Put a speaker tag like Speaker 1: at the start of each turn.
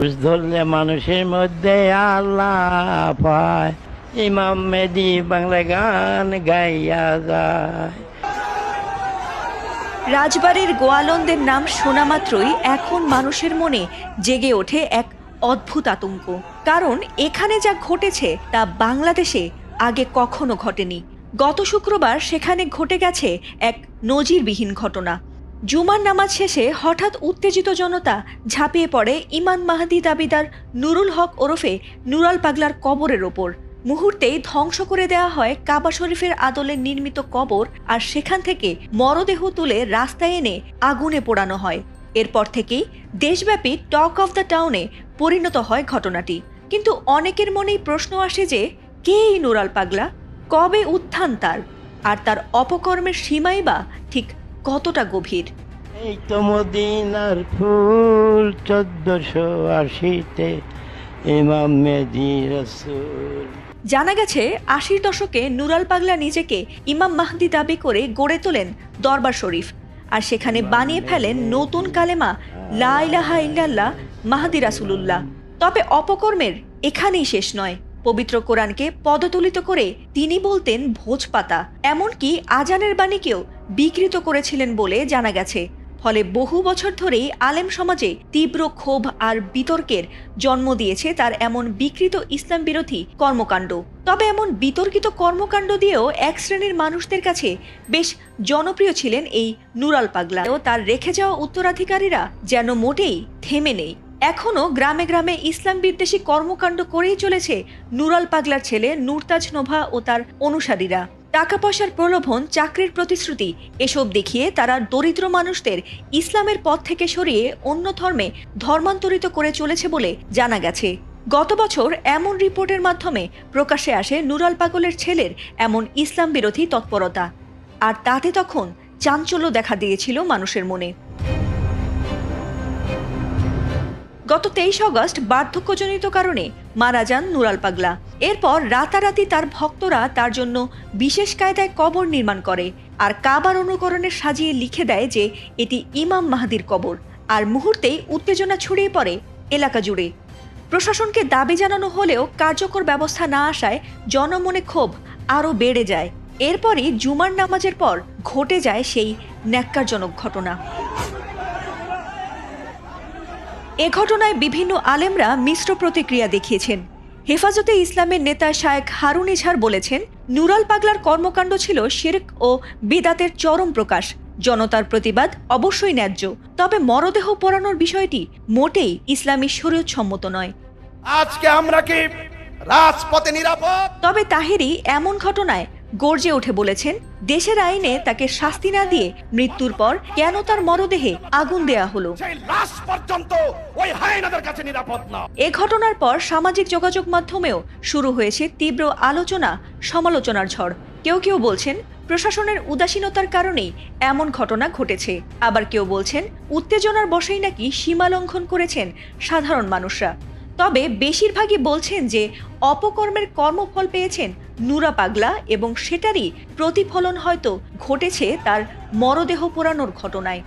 Speaker 1: ধরলে মানুষের মধ্যে আল্লাহ পায় ইমাম মেদি বাংলা গান গাইয়া যায়।
Speaker 2: রাজবাড়ির গোয়ালন্দের নাম শোনা মাত্রই এখন মানুষের মনে জেগে ওঠে এক অদ্ভুত আতঙ্ক। কারণ এখানে যা ঘটেছে তা বাংলাদেশে আগে কখনো ঘটেনি। গত শুক্রবার সেখানে ঘটে গেছে এক নজিরবিহীন ঘটনা। জুমার নামাজ শেষে হঠাৎ উত্তেজিত জনতা ঝাঁপিয়ে পড়ে ইমান মাহাদি দাবিদার নুরুল হক ওরফে নুরাল পাগলার কবরের ওপর। মুহূর্তেই ধ্বংস করে দেওয়া হয় কাবা শরীফের আদলে নির্মিত কবর আর সেখান থেকে মরদেহ তুলে রাস্তায় এনে আগুনে পোড়ানো হয়। এরপর থেকেই দেশব্যাপী টক অফ দ্য টাউনে পরিণত হয় ঘটনাটি। কিন্তু অনেকের মনেই প্রশ্ন আসে যে, কে এই নুরাল পাগলা? কবে উত্থান তার? আর তার অপকর্মের সীমাই বা ঠিক কতটা গভীর?
Speaker 1: এই তো মদিনার ফুল চোদ্দশো আশিতে ইমাম মেদি রসুল।
Speaker 2: জানা গেছে আশির দশকে নুরাল পাগলা নিজেকে ইমাম মাহদি দাবি করে গড়ে তোলেন দরবার শরীফ। আর সেখানে বানিয়ে ফেলেন নতুন কালেমা লা ইলাহা ইল্লাল্লাহ মাহাদি রাসুলুল্লাহ। তবে অপকর্মের এখানেই শেষ নয়। পবিত্র কোরআনকে পদতুলিত করে তিনি বলতেন ভোজপাতা। এমনকি আজানের বাণীকেও বিকৃত করেছিলেন বলে জানা গেছে। ফলে বহু বছর ধরেই আলেম সমাজে তীব্র ক্ষোভ আর বিতর্কের জন্ম দিয়েছে তার এমন বিকৃত ইসলাম বিরোধী কর্মকাণ্ড। তবে এমন বিতর্কিত কর্মকাণ্ড দিয়েও এক শ্রেণির মানুষদের কাছে বেশ জনপ্রিয় ছিলেন এই নুরাল পাগলা। ও তার রেখে যাওয়া উত্তরাধিকারীরা যেন মোটেই থেমে নেই। এখনও গ্রামে গ্রামে ইসলাম বিদ্বেষী কর্মকাণ্ড করেই চলেছে নুরাল পাগলার ছেলে নুরতাজ নোভা ও তার অনুসারীরা। টাকা পয়সার প্রলোভন, চাকরির প্রতিশ্রুতি, এসব দেখিয়ে তারা দরিদ্র মানুষদের ইসলামের পথ থেকে সরিয়ে অন্য ধর্মে ধর্মান্তরিত করে চলেছে বলে জানা গেছে। গত বছর এমন রিপোর্টের মাধ্যমে প্রকাশ্যে আসে নুরাল পাগলের ছেলের এমন ইসলাম বিরোধী তৎপরতা। আর তাতে তখন চাঞ্চল্য দেখা দিয়েছিল মানুষের মনে। গত তেইশ অগস্ট বার্ধক্যজনিত কারণে মারা যান নুরাল পাগলা। এরপর রাতারাতি তার ভক্তরা তার জন্য বিশেষ কায়দায় কবর নির্মাণ করে আর কাবার অনুকরণে সাজিয়ে লিখে দেয় যে এটি ইমাম মাহাদির কবর আর মুহূর্তেই উত্তেজনা ছড়িয়ে পড়ে এলাকা জুড়ে। প্রশাসনকে দাবি জানানো হলেও কার্যকর ব্যবস্থা না আসায় জনমনে ক্ষোভ আরও বেড়ে যায়। এরপরই জুমার নামাজের পর ঘটে যায় সেই ন্যাক্কারজনক ঘটনা। এ ঘটনায় বিভিন্ন আলেমরা মিশ্র প্রতিক্রিয়া দেখিয়েছেন। হেফাজতে ইসলামের নেতা শায়েখ হারুন ইজহার বলেছেন নুরাল পাগলার কর্মকাণ্ড ছিল শিরক ও বিদাতের চরম প্রকাশ। জনতার প্রতিবাদ অবশ্যই ন্যায্য তবে মরদেহ পোড়ানোর বিষয়টি মোটেই ইসলামী শরীয়তসম্মত নয়।
Speaker 3: আজকে আমরা কি রাজপথে নিরাপদ?
Speaker 2: তবে তাহেরি এমন ঘটনায় গর্জে উঠে বলেছেন দেশের আইনে তাকে শাস্তি না দিয়ে মৃত্যুর পর কেন তার মরদেহে আগুন দেয়া হলো? এ ঘটনার পর সামাজিক যোগাযোগ মাধ্যমেও শুরু হয়েছে তীব্র আলোচনা সমালোচনার ঝড়। কেউ কেউ বলছেন প্রশাসনের উদাসীনতার কারণেই এমন ঘটনা ঘটেছে। আবার কেউ বলছেন উত্তেজনার বশেই নাকি সীমা লঙ্ঘন করেছেন সাধারণ মানুষরা। তবে বেশিরভাগই বলছেন যে অপকর্মের কর্মফল পেয়েছেন নুরা পাগলা এবং সেটারই প্রতিফলন হয়তো ঘটেছে তার মরদেহ পোড়ানোর ঘটনায়।